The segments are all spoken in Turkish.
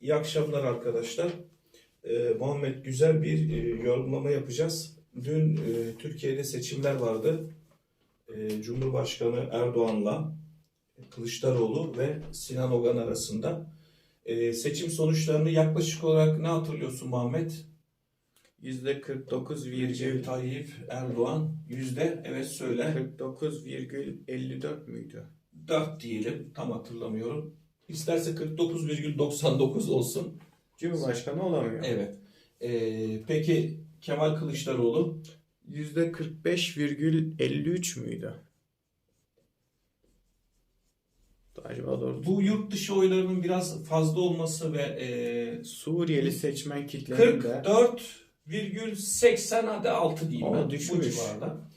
İyi akşamlar arkadaşlar. Ee, Muhammed güzel bir e, yorumlama yapacağız. Dün e, Türkiye'de seçimler vardı. E, Cumhurbaşkanı Erdoğan'la Kılıçdaroğlu ve Sinan Ogan arasında. E, seçim sonuçlarını yaklaşık olarak ne hatırlıyorsun Muhammed? %49 Recep virgül Tayyip Erdoğan yüzde evet söyle 49,54 müydü? 4 diyelim tam hatırlamıyorum. İsterse 49,99 olsun. Cumhurbaşkanı olamıyor. Evet. Ee, peki Kemal Kılıçdaroğlu %45,53 müydü? Acaba doğru. bu yurt dışı oylarının biraz fazla olması ve e, Suriyeli seçmen kitlerinde 44,80 hadi 6 diyeyim ben bu düşmüş. civarda.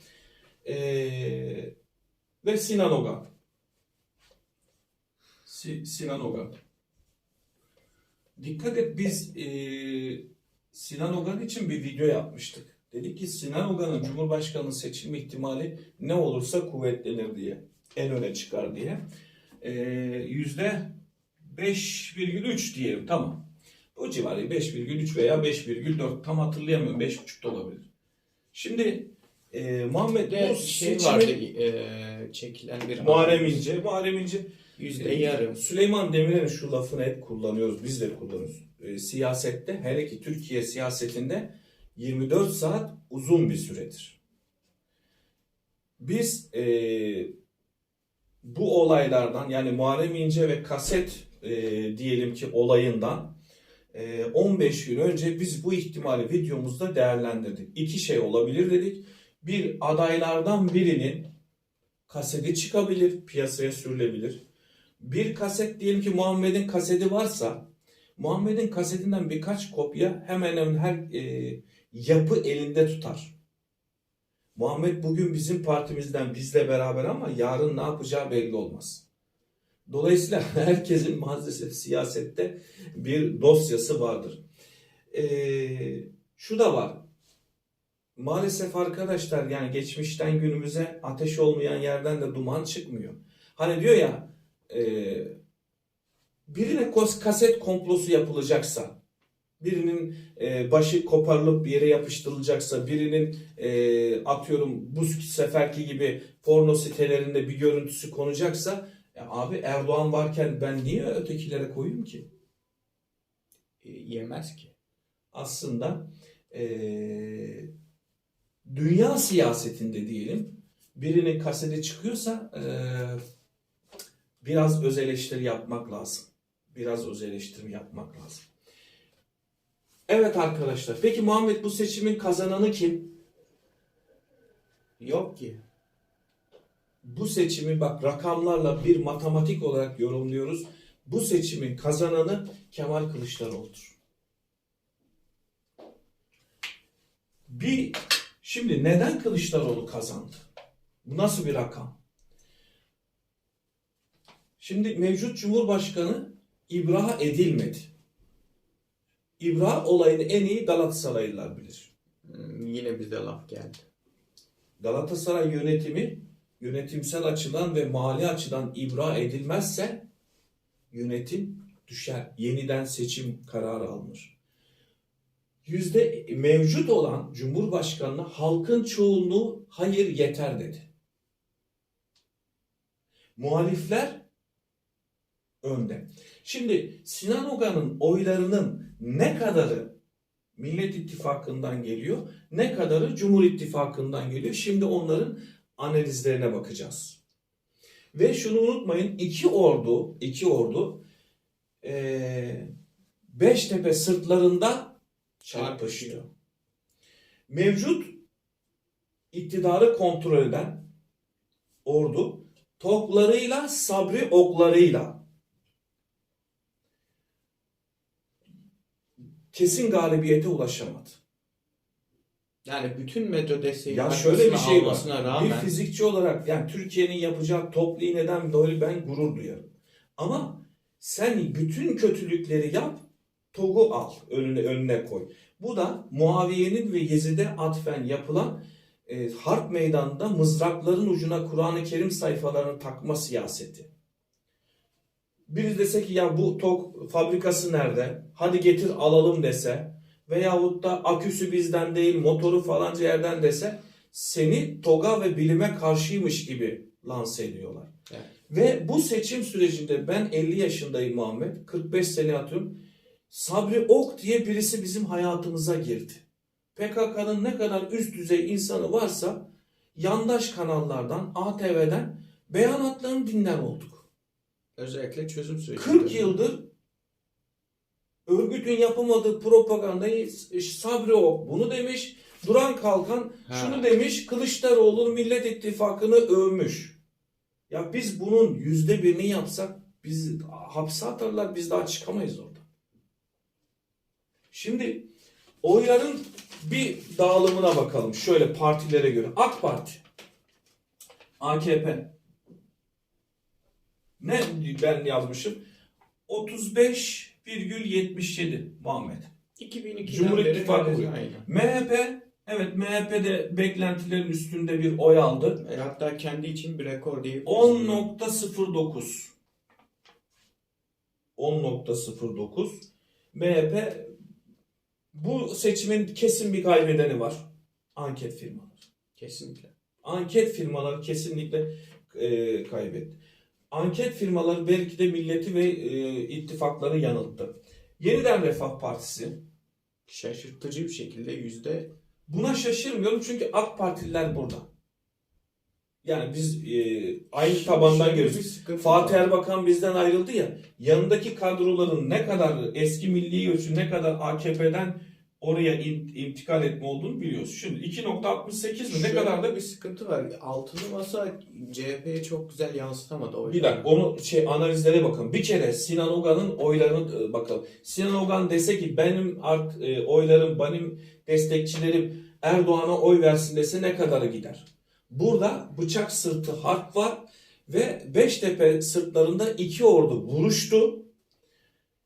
Ee, ve Sinan Ogan. Si- Sinan Ogan. Dikkat et biz e, Sinan Ogan için bir video yapmıştık. Dedik ki Sinan Ogan'ın Cumhurbaşkanı seçilme ihtimali ne olursa kuvvetlenir diye. En öne çıkar diye. Ee, Yüzde 5,3 diyelim tamam. O civarı 5,3 veya 5,4 tam hatırlayamıyorum 5,5 da olabilir. Şimdi e, Muhammed bu şey seçimin- vardı e, çekilen bir Muharrem İnce, Muharrem İnce yüzde yarım. Süleyman Demirel'in şu lafını hep kullanıyoruz, biz de kullanıyoruz. E, siyasette, hele ki Türkiye siyasetinde 24 saat uzun bir süredir. Biz e, bu olaylardan yani Muharrem İnce ve kaset e, diyelim ki olayından e, 15 gün önce biz bu ihtimali videomuzda değerlendirdik. İki şey olabilir dedik. Bir adaylardan birinin kaseti çıkabilir, piyasaya sürülebilir. Bir kaset diyelim ki Muhammed'in kaseti varsa Muhammed'in kasetinden birkaç kopya hemen hemen her e, yapı elinde tutar. Muhammed bugün bizim partimizden bizle beraber ama yarın ne yapacağı belli olmaz. Dolayısıyla herkesin maalesef siyasette bir dosyası vardır. Ee, şu da var. Maalesef arkadaşlar yani geçmişten günümüze ateş olmayan yerden de duman çıkmıyor. Hani diyor ya e, birine kaset komplosu yapılacaksa, birinin e, başı koparılıp bir yere yapıştırılacaksa, birinin e, atıyorum bu seferki gibi porno sitelerinde bir görüntüsü konacaksa, ya abi Erdoğan varken ben niye ötekilere koyayım ki? E, yemez ki. Aslında e, dünya siyasetinde diyelim birinin kaseti çıkıyorsa e, biraz öz eleştiri yapmak lazım. Biraz öz eleştiri yapmak lazım. Evet arkadaşlar. Peki Muhammed bu seçimin kazananı kim? Yok ki. Bu seçimi bak rakamlarla bir matematik olarak yorumluyoruz. Bu seçimin kazananı Kemal Kılıçdaroğlu'dur. Bir şimdi neden Kılıçdaroğlu kazandı? Bu nasıl bir rakam? Şimdi mevcut Cumhurbaşkanı ibraha edilmedi. İbra olayını en iyi Galatasaraylılar bilir. Hmm, Yine bize laf geldi. Galatasaray yönetimi yönetimsel açıdan ve mali açıdan ibra edilmezse yönetim düşer. Yeniden seçim kararı alınır. Yüzde mevcut olan Cumhurbaşkanı'na halkın çoğunluğu hayır yeter dedi. Muhalifler önde. Şimdi Sinan Ogan'ın oylarının ne kadarı Millet İttifakı'ndan geliyor, ne kadarı Cumhur İttifakı'ndan geliyor. Şimdi onların analizlerine bakacağız. Ve şunu unutmayın, iki ordu, iki ordu eee Beştepe sırtlarında çarpışıyor. Mevcut iktidarı kontrol eden ordu toklarıyla, sabri oklarıyla kesin galibiyete ulaşamadı. Yani bütün medya desteği Ya şöyle bir şey var. almasına Bir rağmen fizikçi olarak yani Türkiye'nin yapacağı toplu iğneden dolayı ben gurur duyarım. Ama sen bütün kötülükleri yap, TOG'u al, önüne önüne koy. Bu da Muaviye'nin ve Yezid'e atfen yapılan e, harp meydanında mızrakların ucuna Kur'an-ı Kerim sayfalarını takma siyaseti. Biri dese ki ya bu TOG fabrikası nerede? Hadi getir alalım dese veyahut da aküsü bizden değil motoru falanca yerden dese seni TOG'a ve bilime karşıymış gibi lanse ediyorlar. Evet. Ve bu seçim sürecinde ben 50 yaşındayım Muhammed. 45 sene atıyorum. Sabri Ok diye birisi bizim hayatımıza girdi. PKK'nın ne kadar üst düzey insanı varsa yandaş kanallardan, ATV'den beyanatlarını dinler olduk. Özellikle çözüm süreci. 40 yıldır örgütün yapamadığı propagandayı Sabri Ok bunu demiş. Duran Kalkan Ha. şunu demiş. Kılıçdaroğlu Millet İttifakı'nı övmüş. Ya biz bunun yüzde birini yapsak biz hapse atarlar biz daha çıkamayız orada. Şimdi oyların bir dağılımına bakalım. Şöyle partilere göre. AK Parti, AKP. Ne ben yazmışım? 35,77 Muhammed. 2002'den Cumhur İttifakı. MHP evet MHP de beklentilerin üstünde bir oy aldı. E, hatta kendi için bir rekor değil. 10.09 10.09 MHP bu seçimin kesin bir kaybedeni var. Anket firmaları. Kesinlikle. Anket firmaları kesinlikle e, kaybetti. Anket firmaları belki de milleti ve e, ittifakları yanılttı. Yeniden Refah Partisi Şaşırtıcı bir şekilde yüzde Buna şaşırmıyorum çünkü AK Partililer burada. Yani biz e, aynı tabandan sıkıntı Fatih. Erbakan bizden ayrıldı ya. Yanındaki kadroların ne kadar eski milli görüşü ne kadar AKP'den oraya in- intikal etme olduğunu biliyoruz. Şimdi 2.68 mi ne Şöyle kadar da bir sıkıntı var. Altılı masa CHP'ye çok güzel yansıtamadı o Bir dakika onu şey analizlere bakın. Bir kere Sinan Ogan'ın oylarını e, bakalım. Sinan Ogan dese ki benim art, e, oylarım, benim destekçilerim Erdoğan'a oy versin dese ne kadarı gider? Burada bıçak sırtı harp var ve Beştepe sırtlarında iki ordu vuruştu.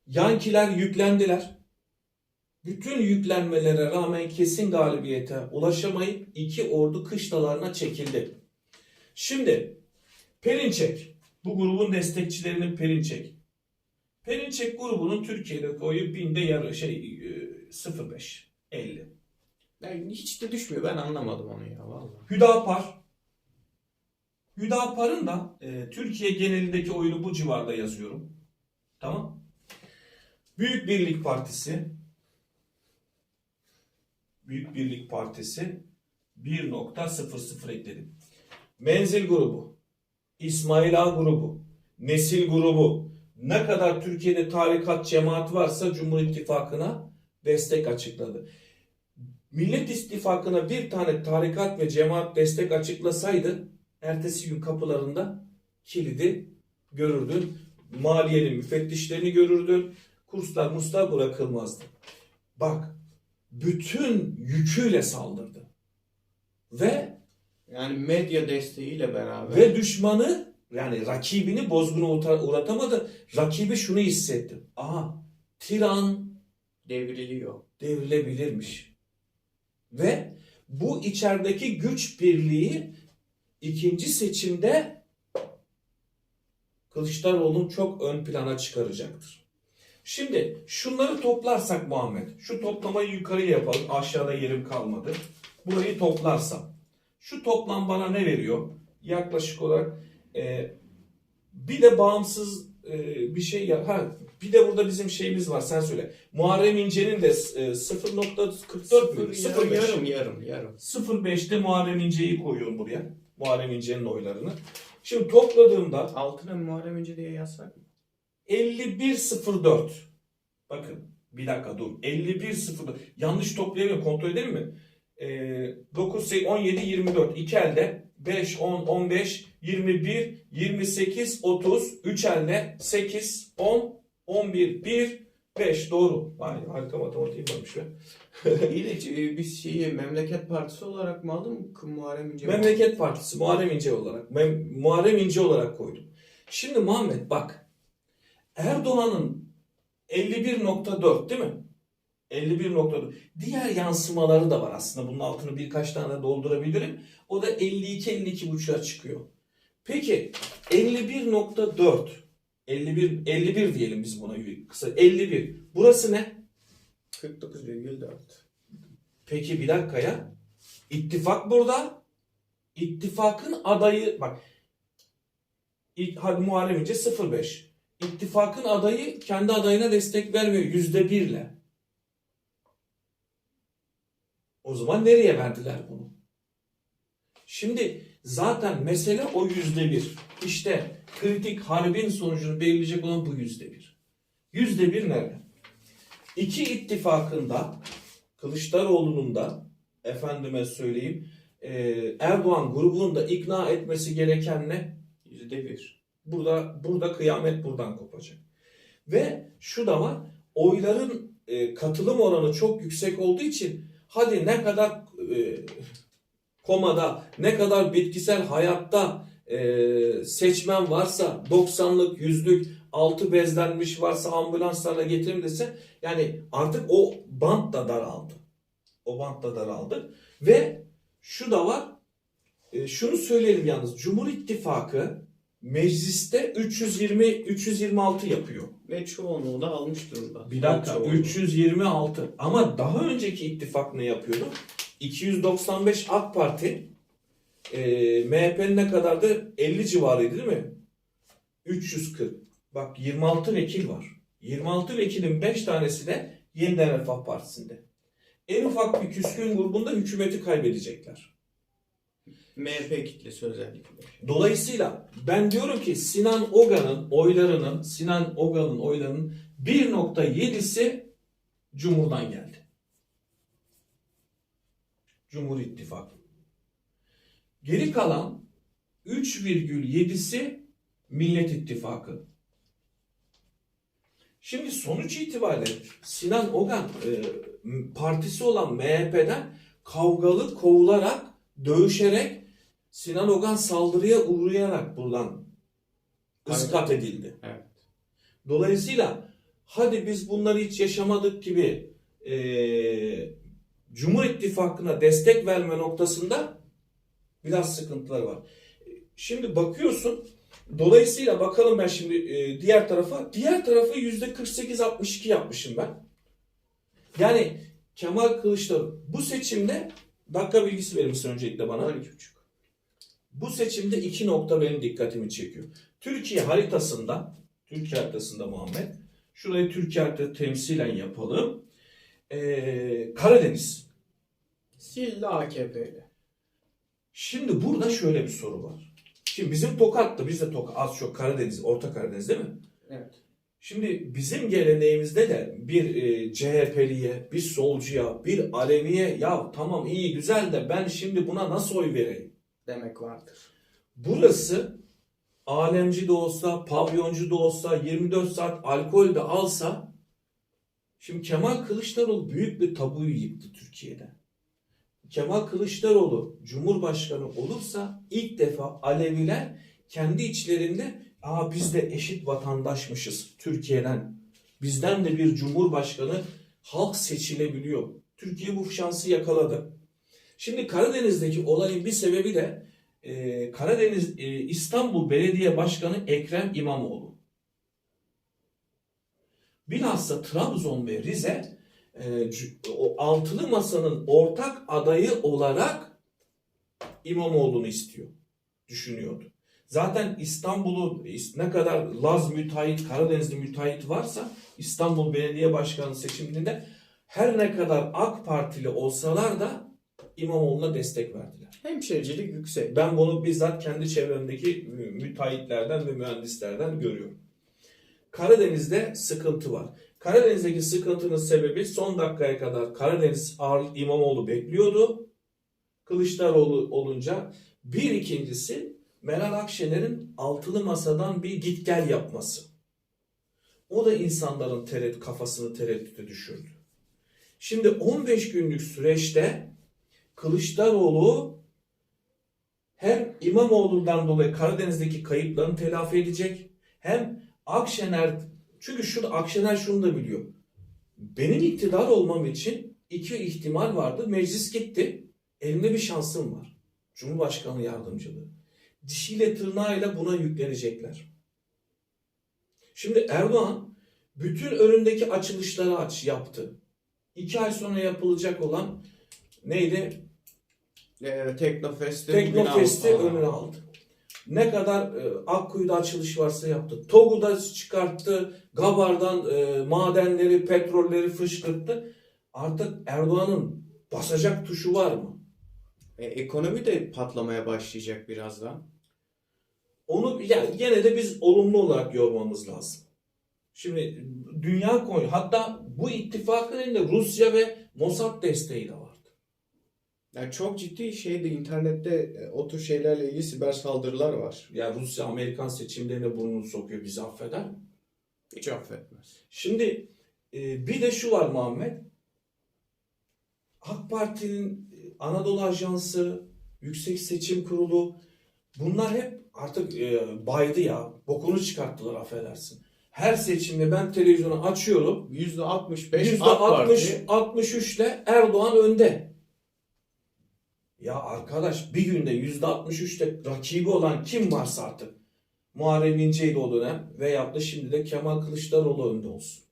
Yankiler yüklendiler. Bütün yüklenmelere rağmen kesin galibiyete ulaşamayıp iki ordu kışlalarına çekildi. Şimdi Perinçek. Bu grubun destekçilerinin Perinçek. Perinçek grubunun Türkiye'deki oyu binde yarı şey e, 0.5 50. Yani hiç de düşmüyor. Ben anlamadım onu ya vallahi. Hüdapar. Hüdapar'ın da e, Türkiye genelindeki oyunu bu civarda yazıyorum. Tamam. Büyük Birlik Partisi. Büyük Birlik Partisi 1.00 ekledim. Menzil grubu. İsmail Ağa grubu. Nesil grubu. Ne kadar Türkiye'de tarikat cemaat varsa Cumhur İttifakı'na destek açıkladı. Millet İttifakı'na bir tane tarikat ve cemaat destek açıklasaydı ertesi gün kapılarında kilidi görürdün. Maliyenin müfettişlerini görürdün. Kurslar muslar bırakılmazdı. Bak bütün yüküyle saldırdı. Ve Yani medya desteğiyle beraber. ve düşmanı yani rakibini bozguna uğra- uğratamadı. Rakibi şunu hissetti. Aha tiran devriliyor. devrilebilirmiş. Ve bu içerideki güç birliği ikinci seçimde Kılıçdaroğlu'nu çok ön plana çıkaracaktır. Şimdi şunları toplarsak Muhammed, şu toplamayı yukarıya yapalım. Aşağıda yerim kalmadı. Burayı toplarsam. Şu toplam bana ne veriyor? Yaklaşık olarak e, bir de bağımsız e, bir şey ya. Ha, bir de burada bizim şeyimiz var sen söyle. Muharrem İnce'nin de e, 0.44 mü? Sıfır, 0.5. yarım yarım yarım. 0.5'te Muharrem İnce'yi koyuyorum buraya. Muharrem İnce'nin oylarını. Şimdi topladığımda Altına Muharrem İnce diye yazsak mı? 51.04. Bakın bir dakika dur. 51.04. Yanlış toplayamıyorum. Kontrol edelim mi? Ee, 9, 8, 17, 24. 2 elde. 5, 10, 15, 21, 28, 30. 3 elde. 8, 10, 11, 1, 5. Doğru. Vay harika matematiğim varmış be. İyi de e, biz şeyi Memleket Partisi olarak mı aldın Muharrem İnce? Memleket Partisi Muharrem İnce olarak. Mem- Muharrem İnce olarak koydum. Şimdi Muhammed bak. Erdoğan'ın 51.4 değil mi? 51.4. Diğer yansımaları da var aslında. Bunun altını birkaç tane doldurabilirim. O da 52-52.5'a çıkıyor. Peki 51.4 51 51 diyelim biz buna kısa 51. Burası ne? 49,4. Peki bir dakika ya. İttifak burada. İttifakın adayı bak. İlk hadi Muharrem İnce 05. İttifakın adayı kendi adayına destek vermiyor yüzde birle. O zaman nereye verdiler bunu? Şimdi zaten mesele o yüzde bir. İşte kritik harbin sonucunu belirleyecek olan bu yüzde bir. Yüzde bir nerede? İki ittifakında Kılıçdaroğlu'nun da efendime söyleyeyim e, Erdoğan grubunu da ikna etmesi gereken ne? %1. Burada burada kıyamet buradan kopacak. Ve şu da var. Oyların e, katılım oranı çok yüksek olduğu için hadi ne kadar e, komada, ne kadar bitkisel hayatta e, seçmen varsa 90'lık, yüzlük, altı bezlenmiş varsa ambulanslarla getirin dese yani artık o bant da daraldı. O bant da daraldı. Ve şu da var. e, şunu söyleyelim yalnız. Cumhur İttifakı mecliste 320 326 yapıyor. Ve çoğunluğu da almış durumda. Bir dakika Çoğunluğu. 326 ama daha önceki ittifak ne yapıyordu? 295 AK Parti e, MHP'nin ne kadardı? 50 civarıydı değil mi? 340. Bak 26 vekil var. 26 vekilin 5 tanesi de Yeniden Refah Partisi'nde. En ufak bir küskün grubunda hükümeti kaybedecekler. MHP kitlesi özellikle. Dolayısıyla ben diyorum ki Sinan Oga'nın oylarının, Sinan Oga'nın oylarının 1.7'si Cumhur'dan geldi. Cumhur İttifakı. Geri kalan 3,7'si Millet İttifakı. Şimdi sonuç itibariyle Sinan Ogan e, partisi olan MHP'den kavgalı kovularak, dövüşerek Sinan Ogan saldırıya uğrayarak buradan ıskat edildi. Evet. Dolayısıyla hadi biz bunları hiç yaşamadık gibi eee Cumhur İttifakı'na destek verme noktasında biraz sıkıntılar var. Şimdi bakıyorsun dolayısıyla bakalım ben şimdi eee, diğer tarafa diğer tarafı yüzde 48-62 yapmışım ben. Yani Kemal Kılıçdaroğlu bu seçimde dakika bilgisi verir misin öncelikle bana? 12,5. Bu seçimde iki nokta benim dikkatimi çekiyor. Türkiye haritasında, Türkiye haritasında Muhammed, şurayı Türkiye haritası temsilen yapalım. Ee, Karadeniz. Sildi AKP'li. Şimdi burada şöyle bir soru var. Şimdi bizim Tokat'ta, biz de Tokat, az çok Karadeniz, Orta Karadeniz değil mi? Evet. Şimdi bizim geleneğimizde de bir e, CHP'liye, bir solcuya, bir Aleviye ya tamam iyi güzel de ben şimdi buna nasıl oy vereyim? Demek vardır. Burası alemci de olsa, pavyoncu da olsa, 24 saat alkol de alsa şimdi Kemal Kılıçdaroğlu büyük bir tabuyu yıktı Türkiye'de. Kemal Kılıçdaroğlu Cumhurbaşkanı olursa ilk defa Aleviler kendi içlerinde Aa biz de eşit vatandaşmışız Türkiye'den. Bizden de bir cumhurbaşkanı halk seçilebiliyor. Türkiye bu şansı yakaladı. Şimdi Karadeniz'deki olayın bir sebebi de e, Karadeniz e, İstanbul Belediye Başkanı Ekrem İmamoğlu. Bilhassa Trabzon ve Rize e, o altılı masanın ortak adayı olarak İmamoğlu'nu istiyor, düşünüyordu. Zaten İstanbul'u ne kadar Laz müteahhit, Karadenizli müteahhit varsa İstanbul Belediye Başkanı seçiminde her ne kadar AK Partili olsalar da İmamoğlu'na destek verdiler. Hemşericilik yüksek. Ben bunu bizzat kendi çevremdeki mü- müteahhitlerden ve mühendislerden görüyorum. Karadeniz'de sıkıntı var. Karadeniz'deki sıkıntının sebebi son dakikaya kadar Karadeniz ağırlık İmamoğlu bekliyordu. Kılıçdaroğlu olunca bir ikincisi Meral Akşener'in altılı masadan bir git gel yapması. O da insanların tereddüt, kafasını tereddüte düşürdü. Şimdi 15 günlük süreçte Kılıçdaroğlu hem İmamoğlu'ndan dolayı Karadeniz'deki kayıplarını telafi edecek hem Akşener çünkü şunu Akşener şunu da biliyor. Benim iktidar olmam için iki ihtimal vardı. Meclis gitti. Elimde bir şansım var. Cumhurbaşkanı yardımcılığı. Dişiyle tırnağıyla buna yüklenecekler. Şimdi Erdoğan bütün önündeki açılışları aç yaptı. İki ay sonra yapılacak olan neydi? Ee, Teknofest'i Teknofest'i önüne aldı. Ne kadar e, Akkuyu'da açılış varsa yaptı. TOG'u'da çıkarttı. Gabar'dan e, madenleri, petrolleri fışkırttı. Artık Erdoğan'ın basacak tuşu var mı? E, ekonomi de patlamaya başlayacak birazdan. Onu yani gene de biz olumlu olarak yormamız lazım. Şimdi dünya konu hatta bu ittifakın elinde Rusya ve Mossad desteği de vardı. Yani çok ciddi şeyde internette e, o tür şeylerle ilgili siber saldırılar var. Yani Rusya Amerikan seçimlerine burnunu sokuyor bizi affeder mi? Hiç affetmez. Şimdi e, bir de şu var Muhammed. AK Parti'nin e, Anadolu Ajansı, Yüksek Seçim Kurulu bunlar hep artık e, baydı ya. Bokunu çıkarttılar affedersin. Her seçimde ben televizyonu açıyorum. %65 AK Parti. %60 63 ile Erdoğan önde. Ya arkadaş bir günde %63'te rakibi olan kim varsa artık Muharrem İnce'ydi o dönem veyahut da şimdi de Kemal Kılıçdaroğlu önde olsun.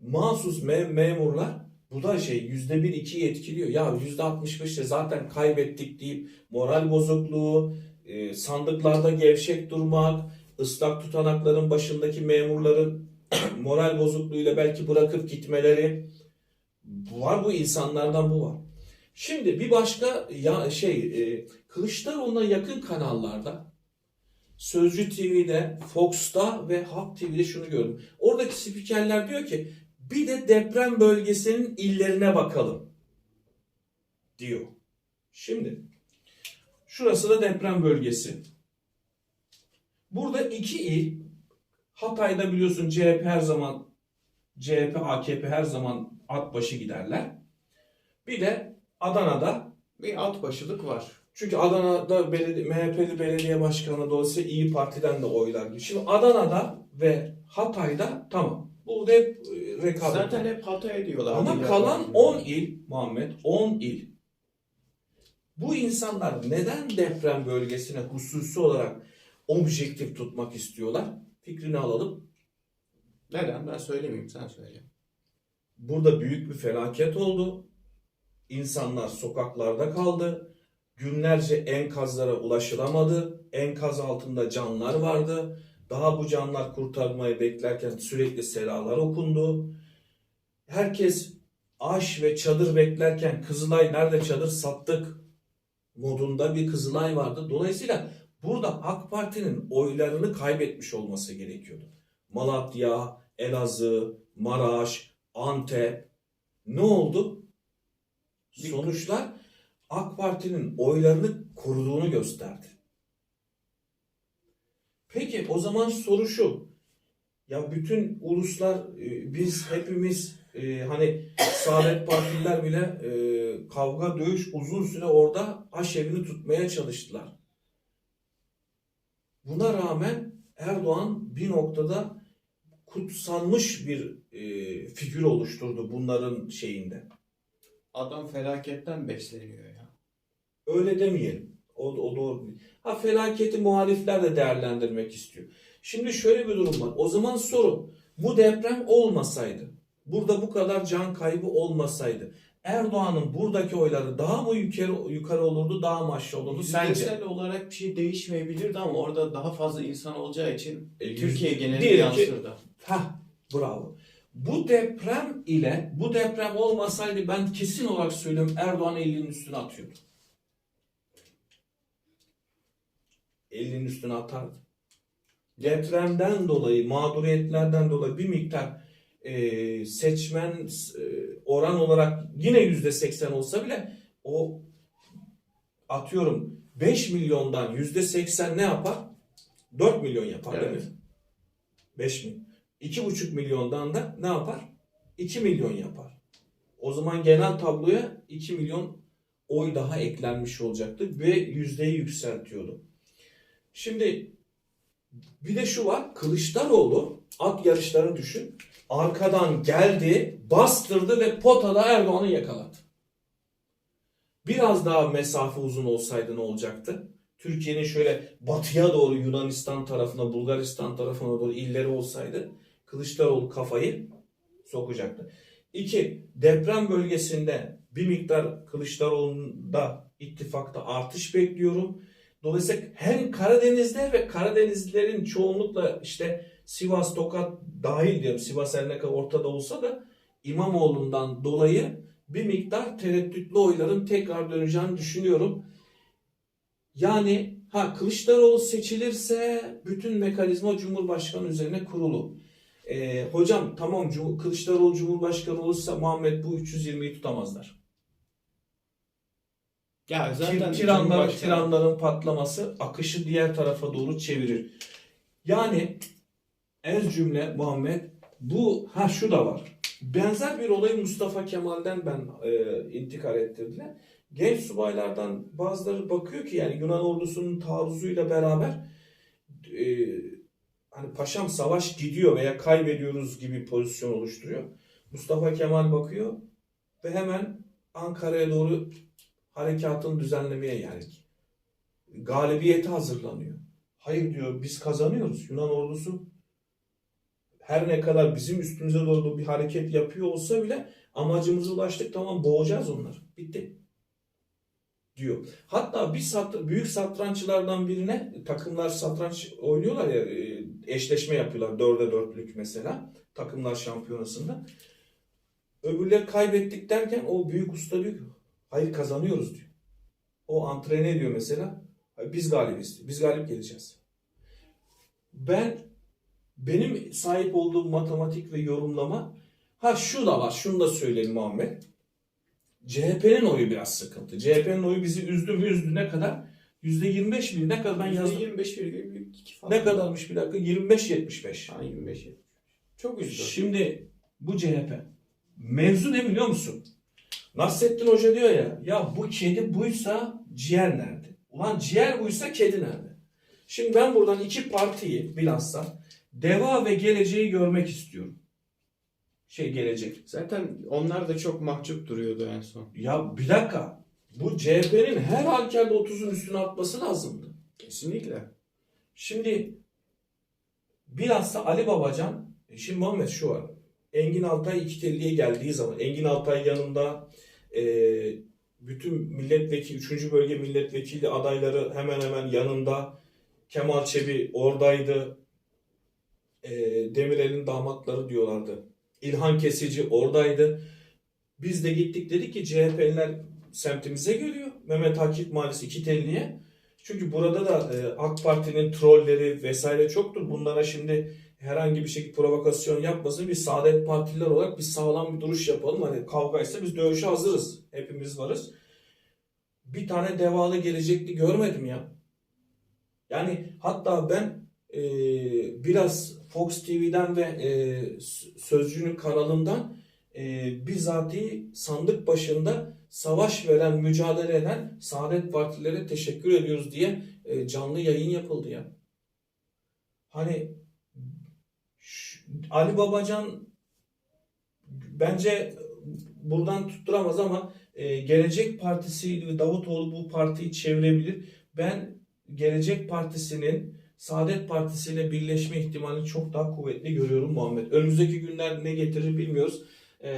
Mahsus me- memurlar bu da şey yüzde bir ikiyi etkiliyor. Ya yüzde 65'te zaten kaybettik deyip moral bozukluğu, e, sandıklarda gevşek durmak, ıslak tutanakların başındaki memurların moral bozukluğuyla belki bırakıp gitmeleri bu var bu insanlardan bu var. Şimdi bir başka ya şey e, Kılıçdaroğlu'na yakın kanallarda Sözcü TV'de, Fox'ta ve Halk TV'de şunu gördüm. Oradaki spikerler diyor ki bir de deprem bölgesinin illerine bakalım diyor. Şimdi şurası da deprem bölgesi. Burada iki il Hatay'da biliyorsun CHP her zaman CHP, AKP her zaman at başı giderler. Bir de Adana'da Bir alt başılık var. çünkü Adana'da beledi- MHP'li belediye başkanı dolayısıyla İyi Parti'den de oylar. gidiyor. Şimdi Adana'da ve Hatay'da tamam. Burada hep e, rekabet. Zaten hep Hatay diyorlar. Ama kalan ilgili. 10 il Muhammed 10 il. Bu insanlar neden deprem bölgesine hususi olarak objektif tutmak istiyorlar? Fikrini alalım. Neden? Ben söylemeyeyim sen söyle. Burada büyük bir felaket oldu. İnsanlar sokaklarda kaldı. Günlerce enkazlara ulaşılamadı. Enkaz altında canlar vardı. Daha bu canlar kurtarmayı beklerken sürekli selalar okundu. Herkes aş ve çadır beklerken Kızılay nerede çadır sattık modunda bir Kızılay vardı. Dolayısıyla burada AK Parti'nin oylarını kaybetmiş olması gerekiyordu. Malatya, Elazığ, Maraş, Antep ne oldu? Sonuçlar AK Parti'nin oylarını koruduğunu gösterdi. Peki o zaman soru şu. Ya bütün uluslar e, biz hepimiz e, hani Saadet Partililer bile e, kavga dövüş uzun süre orada aşevini tutmaya çalıştılar. Buna rağmen Erdoğan bir noktada kutsanmış bir e, figür oluşturdu bunların şeyinde. Adam felaketten besleniyor ya. Öyle demeyelim. O, o doğru değil. Ha felaketi muhalifler de değerlendirmek istiyor. Şimdi şöyle bir durum var. O zaman soru. Bu deprem olmasaydı, burada bu kadar can kaybı olmasaydı, Erdoğan'ın buradaki oyları daha mı yukarı, yukarı olurdu, daha mı aşağı olurdu sence? Olarak bir şey değişmeyebilirdi ama orada daha fazla insan olacağı için E, Türkiye ki- yansırdı. Ha, bravo. Bu deprem ile bu deprem olmasaydı ben kesin olarak söylüyorum Erdoğan elinin üstüne atıyordu. Elinin üstüne atardı. Depremden dolayı, mağduriyetlerden dolayı bir miktar e, seçmen e, oran olarak yine yüzde seksen olsa bile o atıyorum 5 milyondan yüzde seksen ne yapar? 4 milyon yapar Evet. değil mi? 5 milyon. 2,5 milyondan da ne yapar? 2 milyon yapar. O zaman genel tabloya 2 milyon oy daha eklenmiş olacaktı ve yüzdeyi yükseltiyordu. Şimdi bir de şu var. Kılıçdaroğlu at yarışlarını düşün. Arkadan geldi, bastırdı ve potada Erdoğan'ı yakaladı. Biraz daha mesafe uzun olsaydı ne olacaktı? Türkiye'nin şöyle batıya doğru Yunanistan tarafına, Bulgaristan tarafına doğru illeri olsaydı Kılıçdaroğlu kafayı sokacaktı. İki, deprem bölgesinde bir miktar Kılıçdaroğlu'nda ittifakta artış bekliyorum. Dolayısıyla hem Karadeniz'de ve Karadenizlilerin çoğunlukla işte Sivas, Tokat dahil diyorum. Sivas her ne kadar ortada olsa da İmamoğlu'ndan dolayı bir miktar tereddütlü oyların tekrar döneceğini düşünüyorum. Yani ha Kılıçdaroğlu seçilirse bütün mekanizma Cumhurbaşkanı üzerine kurulu. Ee, hocam tamam Cum- Kılıçdaroğlu Cumhurbaşkanı olursa Muhammed bu 320'yi tutamazlar. Ya zaten Tir- tiranlar, tiranların patlaması akışı diğer tarafa doğru çevirir. Yani ez cümle Muhammed bu ha şu da var. Benzer bir olayı Mustafa Kemal'den ben e, intikal ettirdiler. Genç subaylardan bazıları bakıyor ki yani Yunan ordusunun taarruzuyla beraber e, hani paşam savaş gidiyor veya kaybediyoruz gibi pozisyon oluşturuyor. Mustafa Kemal bakıyor ve hemen Ankara'ya doğru harekatını düzenlemeye yani galibiyete hazırlanıyor. Hayır diyor biz kazanıyoruz. Yunan ordusu her ne kadar bizim üstümüze doğru bir hareket yapıyor olsa bile amacımıza ulaştık tamam boğacağız onları. Bitti. Diyor. Hatta bir sat, büyük satranççılardan birine takımlar satranç oynuyorlar ya e, eşleşme yapıyorlar. Dörde dörtlük mesela takımlar şampiyonasında. Öbürleri kaybettik derken o büyük usta diyor hayır kazanıyoruz diyor. O antrene ediyor mesela. "Hayır, Biz galibiz. Biz galip geleceğiz. Ben benim sahip olduğum matematik ve yorumlama ha şu da var. Şunu da söyleyeyim Muhammed. CHP'nin oyu biraz sıkıntı. CHP'nin oyu bizi üzdü mü üzdü ne kadar? %25 mi? Ne kadar ben yazdım. %25,2 falan. Ne kadarmış bir dakika? 25-75. Ha, 25 Çok üzdü. Şimdi bu CHP. Mevzu ne biliyor musun? Nasrettin Hoca diyor ya, ya bu kedi buysa ciğer nerede? Ulan ciğer buysa kedi nerede? Şimdi ben buradan iki partiyi bilhassa Deva ve Geleceği görmek istiyorum. Şey gelecek. Zaten onlar da çok mahcup duruyordu en son. Ya bir dakika. Bu CHP'nin her halükarda 30'un üstüne atması lazımdı. Kesinlikle. Şimdi bilhassa Ali Babacan, e, şimdi Muhammed şu var. Engin Altay iki telliye geldiği zaman Engin Altay yanında e, bütün milletvekili, 3. bölge milletvekili adayları hemen hemen yanında. Kemal Çebi oradaydı. E, Demirel'in damatları diyorlardı. İlhan Kesici oradaydı. Biz de gittik dedik ki CHP'liler semtimize geliyor. Mehmet Akif Mahallesi iki telliye. Çünkü burada da e, AK Parti'nin trolleri vesaire çoktur. Bunlara şimdi herhangi bir şekilde provokasyon yapmasın. Bir Saadet Partililer olarak bir sağlam bir duruş yapalım. Hani kavgaysa biz dövüşe hazırız. Hepimiz varız. Bir tane devalı gelecekli görmedim ya. Yani hatta ben e, biraz Fox TV'den ve e, Sözcü'nün kanalından e, bizatihi sandık başında savaş veren, mücadele eden Saadet Partilere teşekkür ediyoruz diye e, canlı yayın yapıldı ya. Hani Ali Babacan bence buradan tutturamaz ama e, Gelecek Partisi Davutoğlu bu partiyi çevirebilir. Ben Gelecek Partisi'nin Saadet Partisi ile birleşme ihtimalini çok daha kuvvetli görüyorum Muhammed. Önümüzdeki günler ne getirir bilmiyoruz. Ee,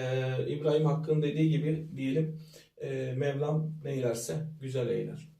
İbrahim Hakkı'nın dediği gibi diyelim e, Mevlam neylerse güzel eyler.